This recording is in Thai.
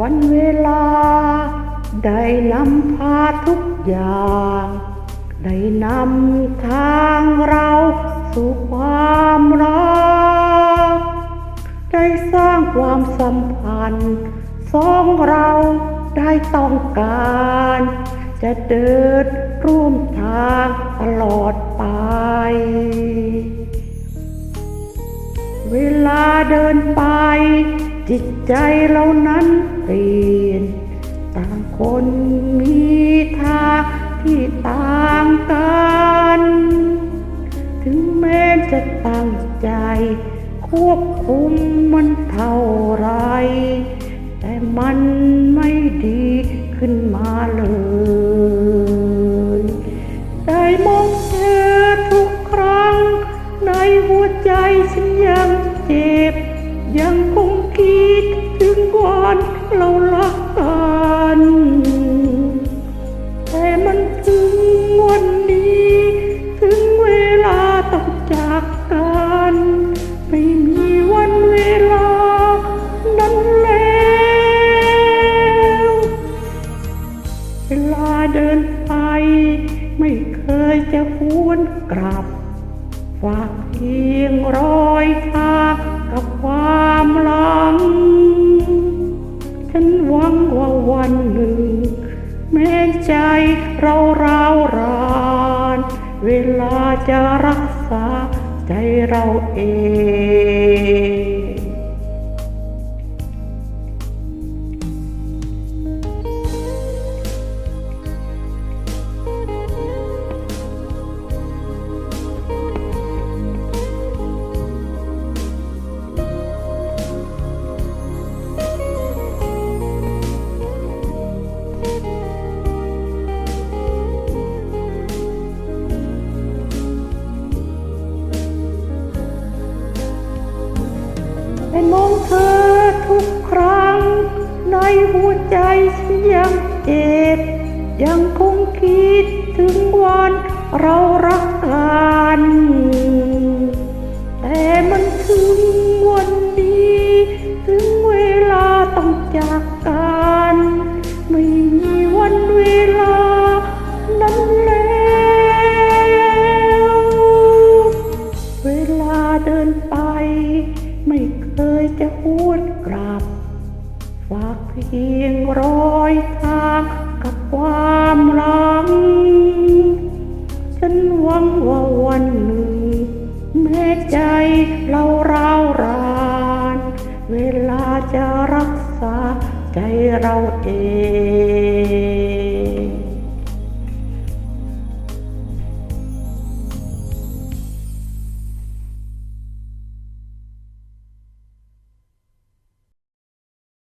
วันเวลา ได้นำพาทุกอย่าง ได้นำทางเราสู่ความรัก ได้สร้างความสัมพันธ์สองเราได้ต้องการ จะเดินร่วมทางตลอดไป เวลาเดินไป จิตใจเรานั้น เปลี่ยนต่างคนมีทางที่ต่างกัน ถึงแม้จะตั้งใจ ควบคุมมันเท่าไร แต่มันไม่ดีขึ้นมาเลยได้มองเธอทุกครั้งในหัวใจฉัน เรารักกันแต่มันถึงวันนี้ ถึงเวลาต้องจากกัน ไม่มีวันเวลา นั้นแล้วเวลาเดินไป ไม่เคยจะหวนกลับฝากเพียงรอยท ใจเราร้าวราน เวลาจะรักษาใจเราเอง มองเธอทุกครั้ง ในหัวใจฉันยังเจ็บ ยังคงคิดถึงวันเรารักกัน เคยจะหวนกลับ ฝากเพียงรอยทางกับความหลัง ฉันหวังว่าวันหนึ่ง แม้ใจเราร้าวราน เวลาจะรักษาใจเราเอง